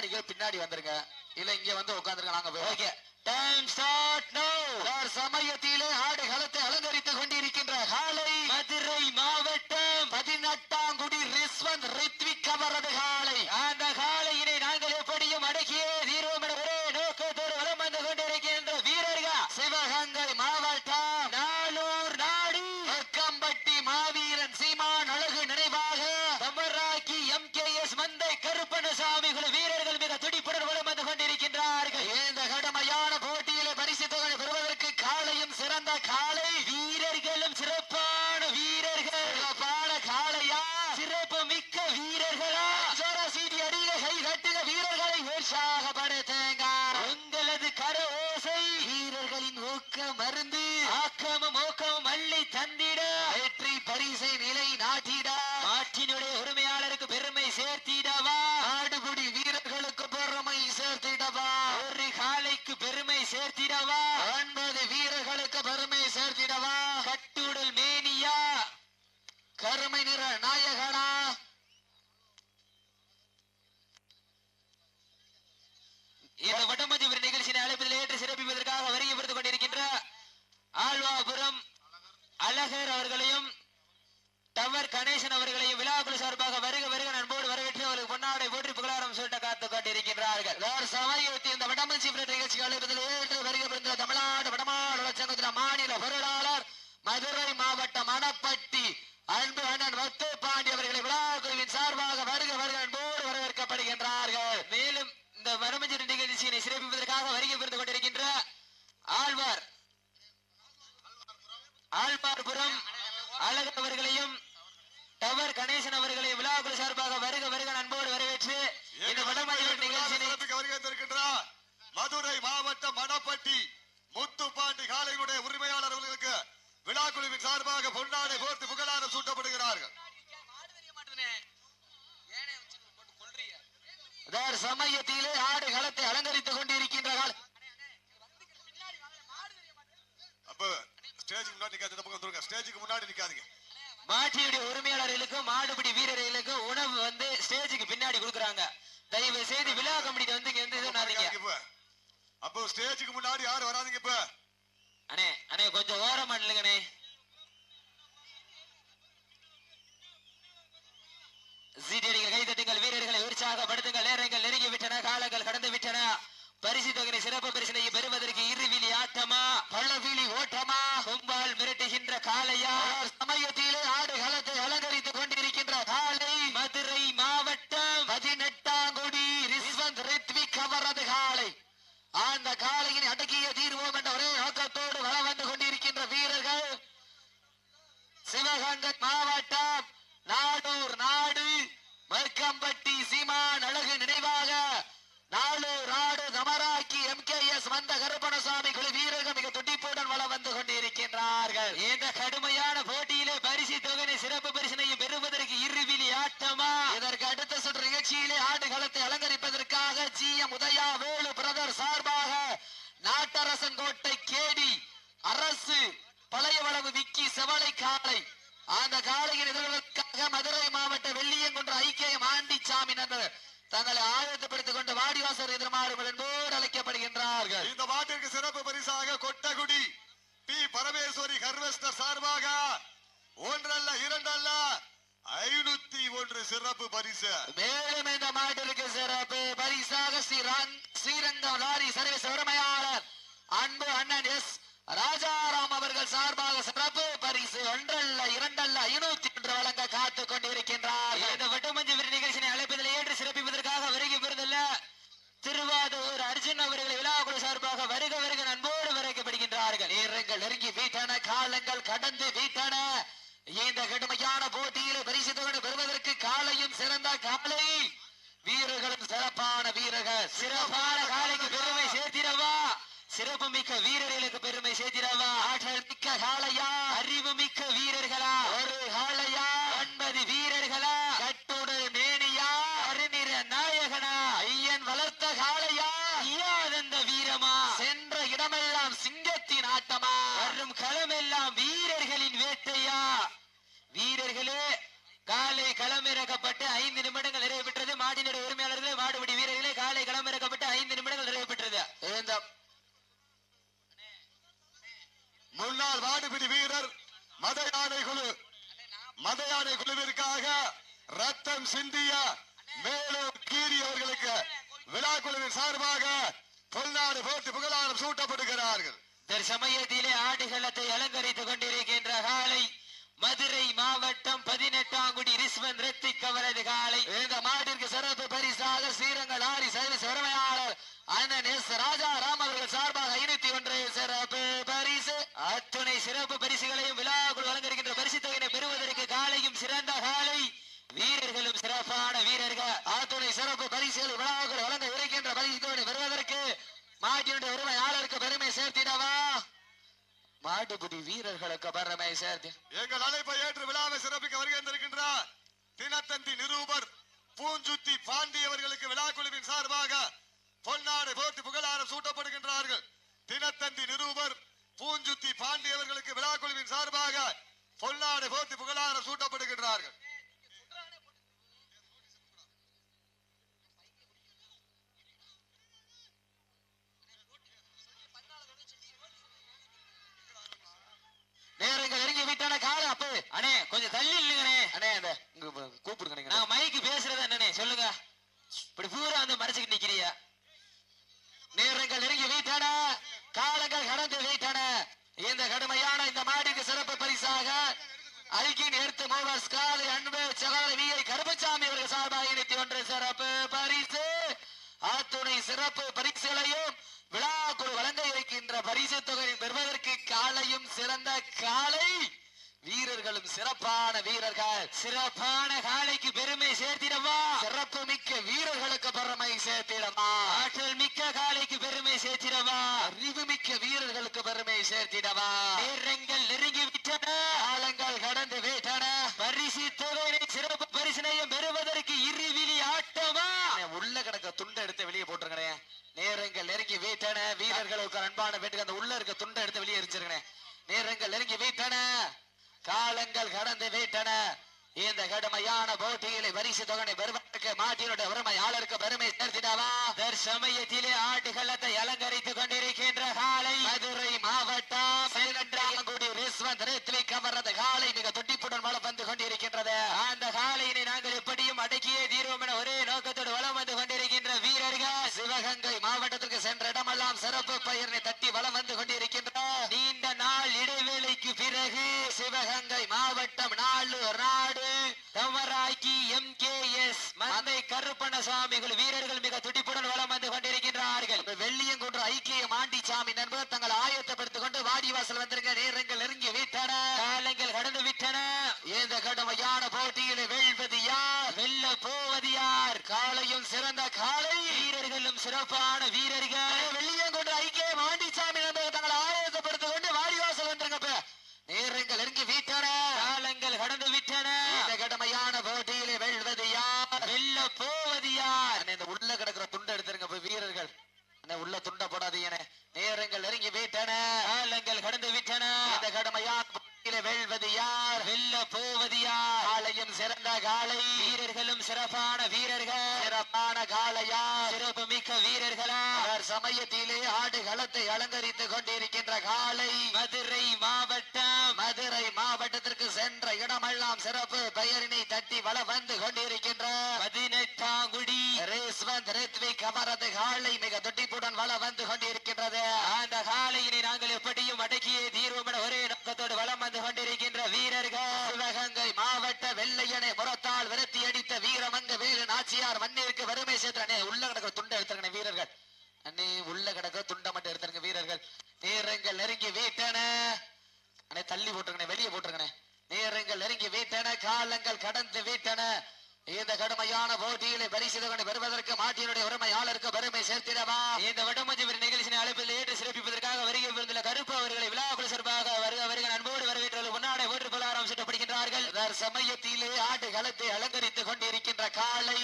பின்னாடி பின்னாடி வந்துருங்க. இல்ல இங்க வந்து உட்காந்துருங்க நாங்க okay time start no sir சமயத்திலே ஆடு களத்தை அலங்கரித்துக் கொண்டிருக்கின்ற காலை மதுரை மாவட்டம் பதினெட்டாம் குடி ரிஸ்வந்த் ரித்விக் அவரது காலை. அந்த காலை நாங்கள் எப்படியும் அடக்கியே தீர்வோம் என ஒரே நோக்கத்தோடு வலம் வந்து கொண்டிருக்கின்ற வீரர்கள் சிவகங்கை மாவட்டம் நானூர் நாடு கம்பட்டி மாவீரன் சீமான் அழகு நினைவாக தமராக்கி எம் கே எஸ் மந்தை கருப்பணசாமி குழு வீரர்கள் மிக துடிப்புடன் வலம் வந்து கொண்டிருக்கின்றார்கள் இந்த கடுமையான போட்டியிலே பரிசு தொகை பெறுவதற்கு காலையும் சிறந்த காலை வீரர்களும் சிறப்பான வீரர்கள் சிறப்பான காளையா சிறப்பு மிக்க வீரர்களா ஜோர சீடி அடியில கை கட்டுக வீரர்களை உற்சாகப்படுத்துங்க உங்களது கர ஓசை வீரர்களின் ஊக்க மருந்து ஆக்கமும் ஊக்கமும் அள்ளி தந்திட வெற்றி பரிசை நிலை நாட்டிட நாட்டினுடைய உரிமையாளருக்கு பெருமை சேர்த்திடவா ஆடுபுடி வீரர்களுக்கு பெருமை சேர்த்திடவா ஒரு காலைக்கு பெருமை சேர்த்திடவா ஒன்பது வீரர்களுக்கு பெருமை சேர்த்திடவா கட்டுடல் மேனியா கருமை நிற நாயகனா இந்த வடமதி ஒரு நிகழ்ச்சியின் அழைப்பில் ஏற்று சிறப்பிப்பதற்காக வருகை புரிந்து கொண்டிருக்கின்ற ஆழ்வாபுரம் அழகர் அவர்களையும் டவர் கணேசன் அவர்களையும் விழாக்குழு சார்பாக வருக வருக நண்போடு வரவேற்று அவர்களுக்கு பொன்னாடை போற்றி புகழாரம் சூட்ட காத்து கொண்டிருக்கின்றார்கள். வேறு சமயத்தில் இந்த வடமஞ்சி நிகழ்ச்சி அழைப்பதில் ஏற்று தமிழ்நாடு வடமாடு வளர்ச்சி மாநில பொருளாளர் மதுரை மாவட்டம் அணப்பட்டி அன்பு அண்ணன் வத்து பாண்டி அவர்களை விழாக்குழுவின் சார்பாக வருக வருக நண்போடு வரவேற்கப்படுகின்றார்கள். மேலும் இந்த வடமஞ்சி நிகழ்ச்சியினை சிறப்பிப்பதற்காக வருகை புரிந்து கொண்டிருக்கின்ற ஆழ்வார் ஆழ்வார் அழகர் அவர்களையும் டவர் கணேசன் அவர்களை விழாக்குழு சார்பாக வருக வருக நண்போடு வரவேற்று இந்த மதுரை மாவட்டம் மணப்பட்டி முத்துப்பாண்டி காலையினுடைய உரிமையாளர் அவர்களுக்கு விழாக்குழுவின் சார்பாக பொன்னாடை போர்த்து புகழாரம் சூட்டப்படுகிறார்கள். சமயத்திலே ஆடு களத்தை அலங்கரித்துக் கொண்டிருக்கின்றார்கள் அப்ப ஸ்டேஜுக்கு முன்னாடி நிக்காது இந்த பக்கம் வந்துருங்க ஸ்டேஜுக்கு முன்னாடி நிக்காதீங்க. மாட்டியுடைய உரிமையாளர்களுக்கும் மாடுபிடி வீரர்களுக்கும் உணவு வந்து ஸ்டேஜுக்கு பின்னாடி கொடுக்குறாங்க. தயவு செய்து விழா கமிட்டி வந்து இங்க பண்ணாதீங்க இப்ப அப்போ ஸ்டேஜுக்கு முன்னாடி யாரும் வராதீங்க இப்ப. அண்ணே அண்ணே கொஞ்சம் ஓரம் பண்ணலுங்கண்ணே சீட்டடிகள் கைதட்டுங்கள் வீரர்களை உற்சாகப்படுத்துங்கள் நேரங்கள் நெருங்கி விட்டன காலங்கள் கடந்து விட்டன பரிசு தொகை சிறப்பு பரிசினை பெறுவதற்கு இருவிழி ஆட்டமா பள்ளவிழி ஓட்டமா கொம்பால் மிரட்டுகின்ற காளையா வேறு சமயத்திலே ஆடு களத்தை அலங்கரித்துக் கொண்டிருக்கின்ற காலை மதுரை மாவட்டம் பதினெட்டாம் கோடி ரிஸ்வந்த் ரித்விக் அவரது காலை அந்த காளையின் அடக்கிய தீர்வோம் என்ற ஒரே நோக்கத்தோடு வளம் வந்து கொண்டிருக்கின்ற வீரர்கள் சிவகங்கை மாவட்டம் நாடூர் நாடு மர்க்கம்பட்டி சீமான் அழகு நினைவாக நாளூர் நாடு தமராக்கி எம் கே எஸ் வந்த கருப்பணசாமி குழு வீரர்கள் மிக துடிப்புடன் வளம் வந்து கொண்டிருக்கின்றார்கள் இந்த கடுமையான போட்டியிலே பரிசு தொகை சிறப்பு பரிசினையும் பெறுவதற்கு இருவிழி ஆட்டமா இதற்கு அடுத்த சுற்று நிகழ்ச்சியிலே ஆடு களத்தை அலங்கரிப்பதற்காக G M Udhaya Velu brother சார்பாக நாட்டரசன் கோட்டை கேடி அரசு பழைய வளவு விக்கி காளை அந்த காளையின் எதிர்வதற்காக மதுரை மாவட்ட வெள்ளியங்குன்ற ஐக்கியம் ஆண்டிச்சாமி நண்பர் தங்களை ஆயத்தப்படுத்திக் கொண்டு வாடிவாசர் எதிர்மாறுகள் என்போடு அழைக்கப்படுகின்றார்கள். இந்த மாட்டிற்கு சிறப்பு பரிசாக கொட்டகுடி பி. பரமேஸ்வரி ஹர்வெஸ்டர் சார்பாக ஒன்றல்ல இரண்டல்ல ஐநூத்தி ஒன்று சிறப்பு பரிசு. மேலும் இந்த மாட்டிற்கு சிறப்பு பரிசாக ஸ்ரீரங் ஸ்ரீரங்கம் லாரி சர்வீஸ் உரிமையாளர் அன்பு அண்ணன் எஸ். ராஜாராம் அவர்கள் சார்பாக சிறப்பு பரிசு ஒன்றல்ல இரண்டல்ல ஐநூத்தி ஒன்று வழங்க காத்துக் கொண்டிருக்கின்றார்கள். இந்த வட்டமஞ்சு விரு நிகழ்ச்சியை அழைப்பதில் ஏற்று சிறப்பிப்பதற்காக வருகை பெறுதல்ல திருவாதூர் அர்ஜுன் அவர்களை விழாக்குழு சார்பாக வருக வருக நண்போடு வரைக்கப்படுகின்றார்கள். நேரங்கள் நெருங்கி வீட்டன காலங்கள் கடந்து வீட்டன. இந்த கடுமையான போட்டியில் பரிசு தொகை பெறுவதற்கு காலையும் சிறந்த காலை. வீரர்களும் சிறப்பான வீரர்கள். சிறப்பான காலைக்கு பெருமை சேர்த்திடவா? சிறப்பு மிக்க வீரர்களுக்கு பெருமை சேர்த்திடவா ஆற்றல் மிக்க காளையா அறிவு மிக்க வீரர்களா ஒரு காளையா ஒன்பது வீரர்களா கட்டுடல் மேனியா அருநிற நாயகனா ஐயன் வளர்த்த காளையா ஐயாதந்த வீரமா சென்ற இடமெல்லாம் சிங்கத்தின் ஆட்டமா வரும் களமெல்லாம் வீரர்களின் வேட்டையா வீரர்களே காலை களமிறக்கப்பட்டு ஐந்து நிமிடங்கள் நிறைவு பெற்றது மாட்டினுடைய உரிமையாளர்களே மாடுபிடி வீரர்களே காலை களமிறக்கப்பட்டு ஐந்து நிமிடங்கள் நிறைவு பெற்றது. முன்னாள் வாடுபிடி வீரர் மத யானை குழு மத யானை குழுவிற்காக ரத்தம் சிந்திய மேலூர் கீரி அவர்களுக்கு விழா குழுவின் சார்பாக தொல்நாடு போட்டு புகழாரம் சூட்டப்படுகிறார்கள். தற்சமயத்திலே ஆடுகளத்தை அலங்கரித்துக் கொண்டிருக்கின்ற காலை மதுரை மாவட்டம் பதினெட்டாம் குடி ரிஸ்வன் ரத்திக் அவரது காலை இந்த மாட்டிற்கு சிறப்பு பரிசாக ஸ்ரீரங்க லாரி சர்வீஸ் உரிமையாளர் அண்ணன் எஸ் ராஜா ராம் அவர்கள் சார்பாக ஐநூத்தி ஒன்று சிறப்பு பரிசு. அத்துணை சிறப்பு பரிசுகளையும் விழாக்குள் வழங்கியிருக்கின்ற பரிசு தொகையினை பெறுவதற்கு காலையும் சிறந்த காலை. வீரர்களும் சிறப்பான வீரர்கள். ஆத்துணை சிறப்பு பரிசுகளை விழாவுகள் வழங்க இருக்கின்ற பரிசுகளை பெறுவதற்கு மாட்டினுடைய உரிமையாளருக்கு பெருமை சேர்த்திடவா? மாட்டுக்குடி வீரர்களுக்கு பெருமை சேர்த்தி எங்கள் அழைப்பை ஏற்று விழாவை சிறப்பிக்க வருகின்றிருக்கின்றார் தினத்தந்தி நிரூபர் பூஞ்சுத்தி பாண்டி அவர்களுக்கு விழா குழுவின் சார்பாக பொன்னாடை போட்டு புகழாரம் சூட்டப்படுகின்றார்கள் தினத்தந்தி நிரூபர் பூஞ்சுத்தி பாண்டியவர்களுக்கு விழாக்குழுவின் விழா குழுவின் சார்பாக பொல்லாடை போட்டு புகழாரம் சூட்டப்படுகின்றார்கள் நேரங்கள் நெருங்கி விட்டான கால அப்ப அண்ணே கொஞ்சம் தள்ளி இல்லைங்கண்ணே அண்ணே அந்த இங்க ப- கூப்பிடுங்க நீங்க நாங்க மைக்கு பேசுறது என்னண்ணே சொல்லுங்க இப்படி பூரா வந்து மறைச்சுக்கிட்டு நிக்கிறிய நேரங்கள் நெருங்கி விட்டன காலங்கள் கடந்து விட்டன இந்த கடுமையான இந்த மாடிக்கு சிறப்பு பரிசாக அல்கின் எடுத்து மோகஸ் காலை அன்பு சகோதர விஐ கருப்பசாமி அவர்கள் சார்பாக இணைத்து ஒன்று சிறப்பு பரிசு. அத்துணை சிறப்பு பரிசுகளையும் விழாக்குழு வழங்க இருக்கின்ற பரிசு தொகையை பெறுவதற்கு காலையும் சிறந்த காலை. வீரர்களும் சிறப்பான வீரர்கள். சிறப்பான காலைக்கு பெருமை சேர்த்திடவா? சிறப்பு மிக்க வீரர்களுக்கு பெருமை சேர்த்திடமா ஆற்றல் மிக்க காலைக்கு பெருமை சேர்த்திடவா? அறிவு மிக்க வீரர்களுக்கு பெருமை சேர்த்திடவா? நேரங்கள் நெருங்கி விட்டன. காலங்கள் கடந்து விட்டன. பரிசினையும் பெறுவதற்கு இருவிழி ஆட்டமா? உள்ள கிடக்க துண்டை எடுத்து வெளியே போட்டிருக்கிறேன் நேரங்கள் நெருங்கி வீட்டன. வீரர்களுக்கு அன்பான வேண்டுக அந்த உள்ள இருக்க துண்டை எடுத்து வெளியே எரிச்சிருக்கிறேன் நேரங்கள் நெருங்கி வீட்டன. காலங்கள் கடந்து வீட்டன. இந்த கடுமையான போட்டியிலே வரிசை தொகனை பெறுவதற்கு மாட்டினுடைய உரிமையாளருக்கு பெருமை சேர்த்திடவா? தற்சமயத்திலே ஆட்டுகளத்தை அலங்கரித்துக் கொண்டிருக்கின்ற காலை மதுரை மாவட்டம் பதினெட்டாங்குடி ரிஸ்வந்த் காலை மிக துடிப்புடன் வளம் வந்து கொண்டிருக்கின்றது. அந்த காலையினை நாங்கள் எப்படியும் அடக்கியே தீர்வோம் என ஒரே நோக்கத்தோடு வளம் வந்து கொண்டிருக்கின்ற வீரர்கள். சிவகங்கை மாவட்டத்திற்கு சென்ற இடமெல்லாம் சிறப்பு பெயரினை தட்டி வளம் வந்து கொண்டிருக்கின்ற நீண்ட நாள் இடைவேளைக்கு பிறகு சிவகங்கை மாவட்டம் நாளூர் நாடு தவறாக்கி எம் கே எஸ் மந்தை கருப்பண்ண சுவாமிகள் வீரர்கள் மிக துடிப்புடன் வளம் வந்து கொண்டிருக்கின்றார்கள். வெள்ளியங்குன்ற ஐக்கிய மாண்டிச்சாமி நண்பர் தங்கள் ஆயத்தப்படுத்திக் கொண்டு வாடிவாசல் வந்திருக்க நேரங்கள் கடுமையான போட்டியில வெல்வது யார்? வெல்ல போவது யார்? காலையும் சிறந்த காலை வீரர்களும் சிறப்பான வீரர்கள். வெள்ளியங்குன்ற ஐக்கிய மாண்டிச்சாமி நண்பர் தங்கள் ஆயத்தப்படுத்திக் கொண்டு வாடிவாசல் வந்திருக்க இப்ப. நேரங்கள் நெருங்கி விட்டன. காலங்கள் கடந்து விட்டன. இந்த கடுமையான போட்டியிலே வெல்வது யார்? வெல்ல போவது யார் அண்ணே, இந்த உள்ள கிடக்குற துண்டை எடுத்துருங்க போய் வீரர்கள் அண்ணே, உள்ள துண்டை போடாதீங்கண்ணே நேரங்கள் நெருங்கி விட்டன காலங்கள் கடந்து விட்டன இந்த கடுமையான போட்டியிலே வெல்வது யார் வெல்ல போவது யார் காலையும் சிறந்த காலை வீரர்களும் சிறப்பான வீரர்கள். சிறப்பான காலையா சிறப்பு மிக்க வீரர்களா சமயத்திலே ஆடு களத்தை அலங்கரித்துக் கொண்டிருக்கின்ற காலை மதுரை மாவட்டம். மதுரை மாவட்டத்திற்கு சென்ற இடமெல்லாம் சிறப்பு பெயரினை தட்டி வள வந்து கொண்டிருக்கின்ற பதினெட்டாங்குடி ரேஸ்வந்த் ரித்விக் அவரது காலை மிக துடிப்புடன் வள வந்து கொண்டிருக்கின்றது. அந்த காலையினை நாங்கள் எப்படியும் அடக்கியே தீர்வோம் என ஒரே நோக்கத்தோடு வலம் வந்து கொண்டிருக்கின்ற வீரர்கள் சிவகங்கை மாவட்ட வெள்ளையனை முறத்தால் விரத்தி அடித்த வீரமங்க வேலு நாச்சியார் வறுமை சேர்த்து அண்ணே உள்ள கிடக்க துண்டை எடுத்துருங்க வீரர்கள். அண்ணே உள்ள கிடக்க துண்டை மட்டும் எடுத்துருங்க வீரர்கள். நேரங்கள் நெருங்கி வீட்டன. அண்ணே தள்ளி போட்டுருங்கண்ணே வெளியே போட்டுருங்கண்ணே. நேரங்கள் நெருங்கி வீட்டன காலங்கள் கடந்து வீட்டன. இந்த கடுமையான போட்டியிலே பரிசுகளை பெறுவதற்கு மாட்டியனுடைய உரிமையாளருக்கு பெருமை சேர்த்திடவா? இந்த வடமஞ்சு நிகழ்ச்சியின் அழைப்பில் ஏற்று சிறப்பிப்பதற்காக வருகை புரிந்துள்ள கருப்பு அவர்களை விழாக்குழு சார்பாக வருக வருக அன்போடு வரவேற்று முன்னாடி ஓட்டு பலாரம் சுட்டப்படுகின்றார்கள் அதர் சமயத்திலே ஆடு களத்தை அலங்கரித்துக் கொண்டிருக்கின்ற காலை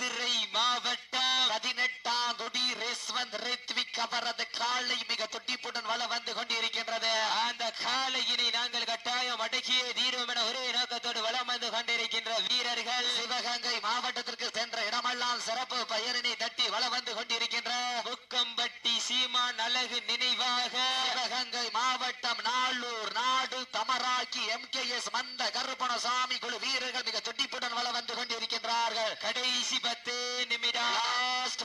மதுரை மாவட்டம் பதினெட்டாம் குடி ரிஸ்வந்த் ரித்விக் அவரது காலை மிக துட்டிப்புடன் வள வந்து கொண்டிருக்கின்றது. அந்த காலையினை நாங்கள் கட்டாயம் அடக்கியே தீர்வோம் என ஒரே நோக்கத்தோடு வளம் வந்து கொண்டிருக்கின்ற வீரர்கள். சிவகங்கை மாவட்டத்திற்கு சென்ற இடமெல்லாம் சிறப்பு பெயரினை தட்டி வள வந்து கொண்டிருக்கின்ற முக்கம்பட்டி சீமான் அழகு நினைவாக. சிவகங்கை மாவட்டம் நாளூர் நாடு தமராக்கி எம் கே எஸ் மந்த கருப்பணசாமி குழு வீரர்கள் மிக துட்டிப்புடன் வள வந்து கொண்டிருக்கின்றார்கள். கடைசி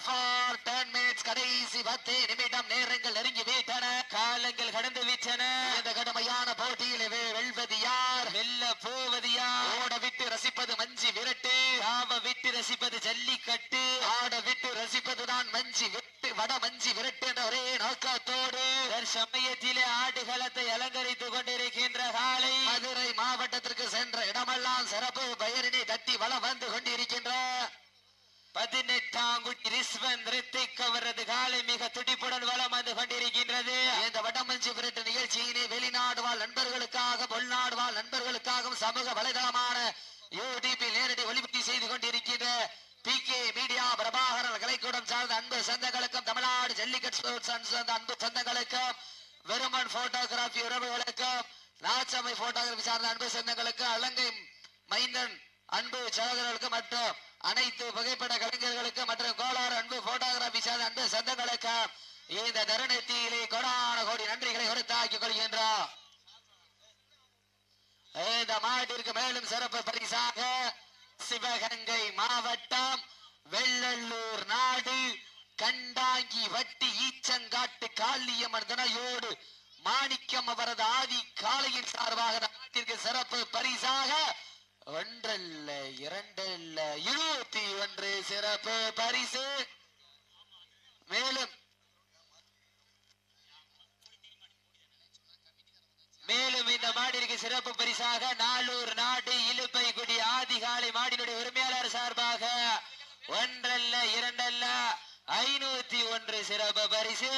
ஃபார் டென் மினிட்ஸ் கடைசி பத்து நிமிடம் நேரங்கள் நெருங்கி விட்டன காலங்கள் கடந்து விட்டன இந்த கடுமையான போட்டியில் வெல்வது யார்? வெல்ல போவது யார்? ஓட விட்டு ரசிப்பது மஞ்சி விரட்டு ஆவ விட்டு ரசிப்பது ஜல்லிக்கட்டு. ஆட விட்டு ரசிப்பதுதான் மஞ்சி விட்டு வட மஞ்சி விரட்டு என்ற ஒரே நோக்கத்தோடு சமயத்திலே ஆடுகளத்தை அலங்கரித்துக் கொண்டிருக்கின்ற காலை. மதுரை மாவட்டத்திற்கு சென்ற இடமெல்லாம் சிறப்பு பெயரினை தட்டி வளம் வந்து கொண்டிருக்கின்ற பதினெட்டாம் குட்டி ரிஸ்வன் ரித்திக் அவரது காலை மிக துடிப்புடன் வளம் வந்து கொண்டிருக்கின்றது. இந்த வடமஞ்சி விரட்டு நிகழ்ச்சியினை வெளிநாடு வாழ் நண்பர்களுக்காக உள்நாடு வாழ் நண்பர்களுக்காகவும் சமூக வலைதளமான யூடிபி நேரடி ஒளிபரப்பு செய்து கொண்டிருக்கின்ற பி கே மீடியா பிரபாகரன் கலைக்கூடம் சார்ந்த அன்பு சொந்தங்களுக்கும் தமிழ்நாடு ஜல்லிக்கட் ஸ்போர்ட்ஸ் அன்பு சொந்தங்களுக்கும் வெறுமன் போட்டோகிராபி உறவுகளுக்கும் நாச்சமை போட்டோகிராபி சார்ந்த அன்பு சொந்தங்களுக்கும் அலங்கை மைந்தன் அன்பு சகோதரர்களுக்கு மற்றும் அனைத்து புகைப்பட கலைஞர்களுக்கு மற்றும் கோளாறு அன்பு போட்டோகிராபி சார்ந்த அன்பு சொந்தங்களுக்கு இந்த தருணத்திலே கொடான கோடி நன்றிகளை உறுத்தாக்கிக் கொள்கின்றோம். இந்த மாவட்டிற்கு மேலும் சிறப்பு பரிசாக சிவகங்கை மாவட்டம் வெள்ளல்லூர் நாடு கண்டாங்கி வட்டி ஈச்சங்காட்டு காளியம்மன் தினையோடு மாணிக்கம் அவரது ஆதி காலையின் சார்பாக நாட்டிற்கு சிறப்பு பரிசாக ஒன்றல்ல இரண்டல்ல. இருபத்தி ஒன்று சிறப்பு பரிசு. மேலும் மேலும் இந்த மாடிற்கு சிறப்பு பரிசாக நாலூர் நாடு இழுப்பை குடி ஆதிகாலை மாடினுடைய உரிமையாளர் சார்பாக ஒன்றல்ல இரண்டல்ல. ஐநூத்தி ஒன்று சிறப்பு பரிசு.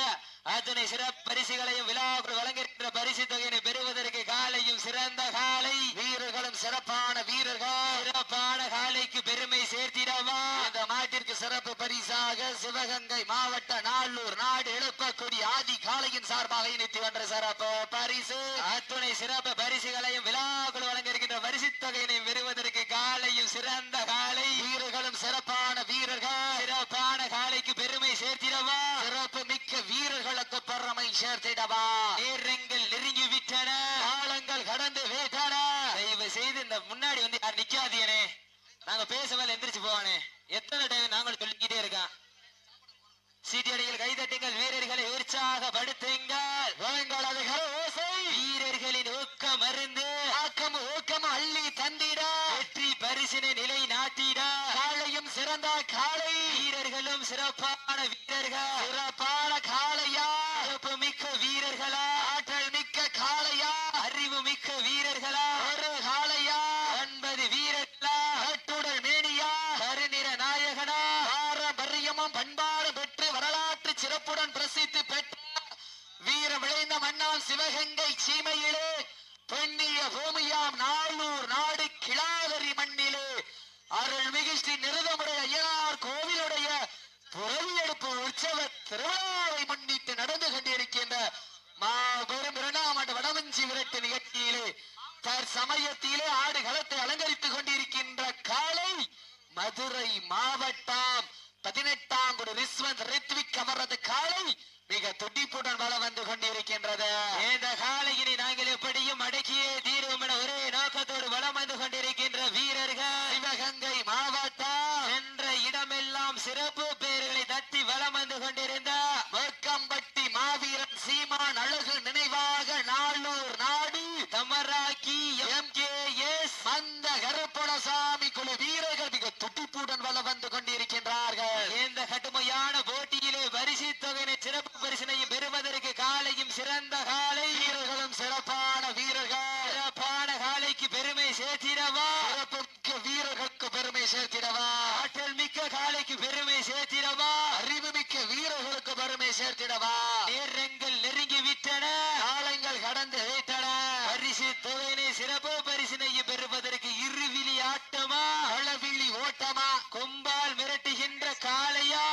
அத்தனை சிறப்பு பரிசுகளையும் விழாவுக்கு வழங்குகின்ற பரிசு தொகையினை பெறுவதற்கு காலையும் சிறந்த காலை வீரர்களும் சிறப்பான வீரர்கள் சிறப்பான காலைக்கு பெருமை சேர்த்திடவா? இந்த மாட்டிற்கு சிறப்பு பரிசாக சிவகங்கை மாவட்ட நாளூர் நாடு எழுப்பக்கூடிய ஆதி காலையின் சார்பாக இணைத்து வந்த சிறப்பு பரிசு. அத்துணை சிறப்பு பரிசுகளையும் விழாக்குள் வழங்கியிருக்கின்ற பரிசு தொகையினை பெறுவதற்கு காலையும் சிறந்த காலை வீரர்களும் சிறப்பான வீரர்கள். சிறப்பான காலைக்கு பெருமை சேர்த்திடவா? சிறப்பு மிக்க வீரர்களுக்கு பெருமை சேர்த்திடவா? நேரங்கள் நெருங்கி விட்டன. காலங்கள் கடந்து விட்டன. தயவு செய்து இந்த முன்னாடி வந்து யார் நிக்காதியனே நாங்க பேசவேல எந்திரிச்சு போவானே. எத்தனை டைம் நாங்களும் சொல்லிக்கிட்டே இருக்கோம். சீட்டியடிகள் கைதட்டுங்கள் வீரர்களை உற்சாக படுத்துங்கள். கரோசை வீரர்களின் ஊக்கம் மருந்து ஆக்கம் ஊக்கம் அள்ளி தந்திட. வெற்றி பரிசினை நிலை நாட்டிட. காலையும் சிறந்த காலை வீரர்களும் சிறப்பான வீரர்கள் சிறப்பான காளையா சிறப்பு மிக்க வீரர்களா ஆற்றல் மிக்க காளையா அறிவு மிக்க வீரர்களா ஒரு காளையா ஒன்பது வீரர்களா கட்டுடல் மேனியா கருநிற நாயகனா பாரம்பரியமும் பண்பாடு பெற்று வரலாற்று சிறப்புடன் பிரசித்தி பெற்ற வீர விளைந்த மன்னாம் சிவகங்கை சீமையிலே பெண்ணிய பூமியாம் நாளூர் நாடு கிளாதரி மண்ணிலே அருள்மிகு ஸ்ரீ நிருதமுடைய ஐயனார் கோவிலுடைய புறவியெடுப்பு உற்சவ திருவிழாவை முன்னிட்டு நடந்து கொண்டிருக்கின்ற மாபெரும் இரண்டாம் ஆண்டு வடமஞ்சி விரட்டு நிகழ்ச்சியிலே தற்சமயத்திலே ஆடு களத்தை அலங்கரித்துக் கொண்டிருக்கின்ற காலை மதுரை மாவட்டம் பதினெட்டாம் குடி ரிஸ்வந்த் ரித்விக் அவரது காலை மிக துடிப்புடன் வளம் வந்து கொண்டிருக்கின்றது இந்த காலையினை நாங்கள் எப்படியும் அடக்கியே தீர்வோம் என ஒரே நோக்கத்தோடு வலம் வந்து கொண்டிருக்கின்ற வீரர்கள் சிவகங்கை மாவட்டம் சென்ற இடமெல்லாம் சிறப்பு பெயர்களை தட்டி வலம் வந்து கொண்டிருந்த வேக்கம்பட்டி மாவீரன் சீமான் அழகு நினைவாக நாளூர் நாடு தமராக்கி எம் கே எஸ் மந்த கருப்பணசாமி குழு வீரர்கள் மிக துடிப்புடன் வளம் வந்து கொண்டிருக்கின்றார்கள் இந்த கடுமையான போட்டியிலே பரிசு தொகையினை சிறப்பு பரிசினையும் பெறுவதற்கு காலையும் சிறந்த காலை வீரர்களும் சிறப்பான வீரர்கள் சிறப்பான காலைக்கு பெருமை சேர்த்திடவா சிறப்பு மிக்க வீரர்களுக்கு பெருமை சேர்த்திடவா ஆற்றல் மிக்க காலைக்கு பெருமை சேர்த்திடவா அறிவு மிக்க வீரர்களுக்கு பெருமை சேர்த்திடவா நேரங்கள் நெருங்கி விட்டன காலங்கள் கடந்து வைத்தன பரிசு தொகையினை சிறப்பு பரிசினையும் பெறுவதற்கு இருவிழி ஆட்டமா அளவிழி ஓட்டமா கொம்பால் மிரட்டுகின்ற காளையா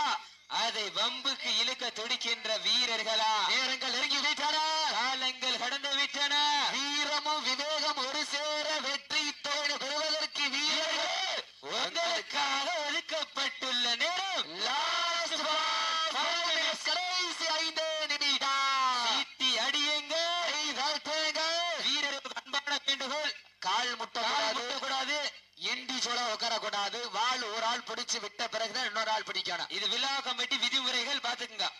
அதை வம்புக்கு இழுக்க துடிக்கின்ற வீரர்களா நேரங்கள் நெருங்கி வைத்தன காலங்கள் கடந்து விட்டன வீரமும் விவேகம் ஒரு சேர வெற்றி தோழ கடைசி ஐந்து நிமிடம் சீட்டி அடியுங்க கை தட்டுங்க. வீரருக்கு அன்பான வேண்டுகோள் கால் முட்டை கால் கூடாது முட்டக்கூடாது எண்டி உட்கார கூடாது வாள் ஒரு ஆள் பிடிச்சு விட்ட பிறகுதான் இன்னொரு ஆள் பிடிக்கணும். இது விழா கமிட்டி விதிமுறைகள் பாத்துக்குங்க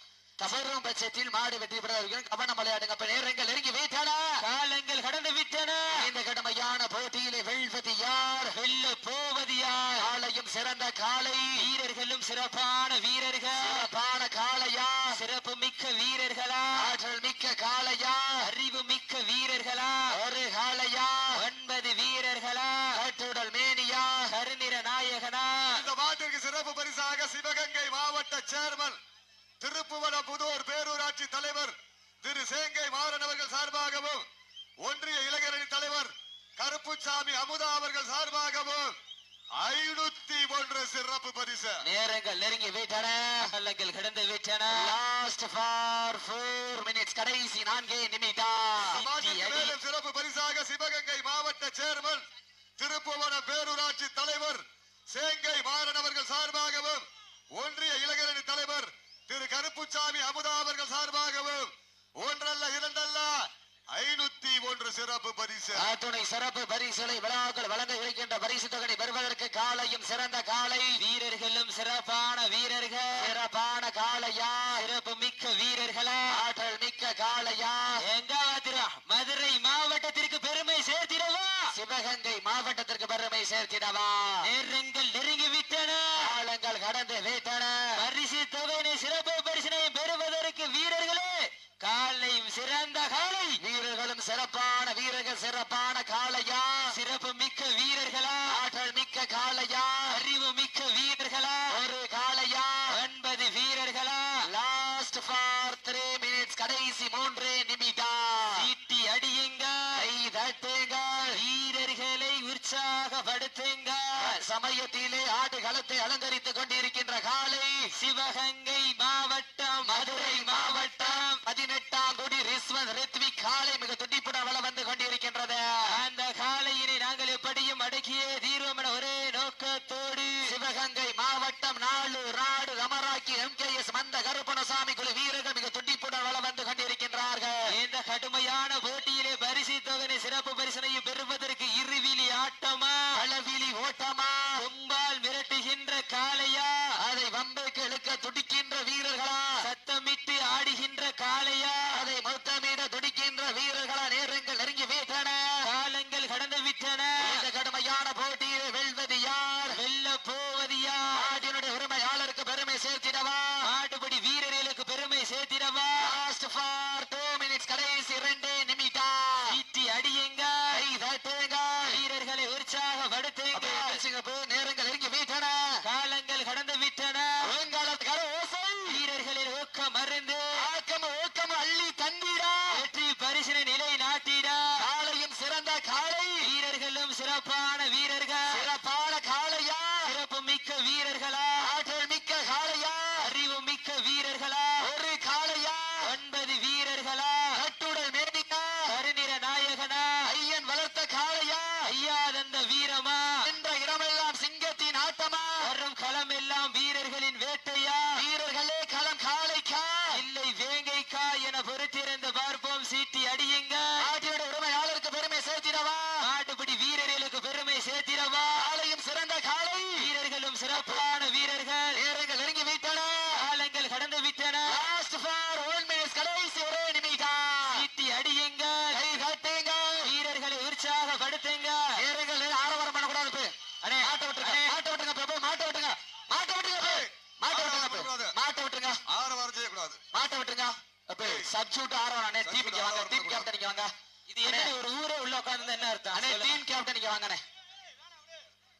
தவறும் பட்சத்தில் மாடு வெற்றி பெற கவனம் விளையாடுங்க அப்ப நேரங்கள் நெருங்கி வைத்தானா. காலங்கள் கடந்து விட்டன. இந்த கடமையான போட்டியிலே வெல்வது யார்? வெல்ல போவது யார்? காலையும் சிறந்த காலை. வீரர்களும் சிறப்பான வீரர்கள். சிறப்பான காலையா சிறப்பு மிக்க வீரர்களா? ஆற்றல் மிக்க காளையா? அறிவு மிக்க வீரர்களா? ஒரு காலையா ஒன்பது வீரர்களா? கட்டுடல் மேனியா கருநிற நாயகனா இந்த மாட்டிற்கு சிறப்பு பரிசாக சிவகங்கை மாவட்ட சேர்மன் திருப்புவனம் புதூர் பேரூராட்சி தலைவர் திரு சேங்கை மாறன் அவர்கள் சார்பாகவும் ஒன்றிய இளைஞரணி தலைவர் கருப்புசாமி அமுதா அவர்கள் சார்பாகவும் ஐநூத்தி ஒன்று சிறப்பு பரிசு. நேரங்கள் நெருங்கி வைத்தன காலங்கள் கடந்து விட்டன. லாஸ்ட் ஃபார் ஃபோர் மினிட்ஸ் கடைசி நான்கே நிமிடம். மேலும் சிறப்பு பரிசாக சிவகங்கை மாவட்ட சேர்மன் திருப்புவனம் பேரூராட்சி தலைவர் சேங்கை மாறன் அவர்கள் சார்பாகவும் ஒன்றிய இளைஞரணி தலைவர் திரு கருப்புசாமி அமுதா அவர்கள் சார்பாகவும் ஒன்றல்ல இரண்டல்ல ஐநூத்தி ஒன்று சிறப்பு பரிசு. அத்துணை சிறப்பு பரிசுகளை விழாக்கள் வழங்க இருக்கின்ற பரிசு தொகை பெறுவதற்கு காலையும் சிறந்த காலை. வீரர்களும் சிறப்பான வீரர்கள். சிறப்பான காளையா? சிறப்பு மிக்க வீரர்களா? ஆற்றல் மிக்க காளையா? எங்க மதுரை சிவகங்கை மாவட்டத்திற்கு பெருமை சேர்த்திடவா? நேரங்கள் நெருங்கி விட்டன காலங்கள் கடந்து வைத்தன பரிசு தொகையினை சிறப்பு பரிசினை பெறுவதற்கு வீரர்களே காலையும் சிறந்த காலை. வீரர்களும் சிறப்பான வீரர்கள் சிறப்பான காளையா? சிறப்பு மிக்க வீரர்களா? சமயத்திலே ஆடுகளத்தை அலங்கரித்துக் கொண்டிருக்கின்ற காலை சிவகங்கை மாவட்டம் மதுரை மாவட்டம் பதினெட்டாம் குடி ரிஸ்வந்த் ரித்விக் காலை மிக துடிப்புடன் வள வந்து கொண்டிருக்கின்றது. அந்த காலையினை நாங்கள் எப்படியும் அடக்கியே தீர்வம் என ஒரே நோக்கத்தோடு சிவகங்கை மாவட்டம் நாளூர் நாடு ரமராக்கி எம் கே எஸ் மந்த கருப்பணசாமி குழு வீரர்கள் மிக துடிப்புடன் வள வந்து கொண்டிருக்கின்றார்கள். இந்த கடுமையான போட்டியிலே பரிசு தொகை சிறப்பு பரிசனையும் பெறுவதற்கு இருவிலி ஆட்டமா? அளவிலி ஓட்டமா? வீரர்களா? சத்தமிட்டு ஆடுகின்ற காளையா?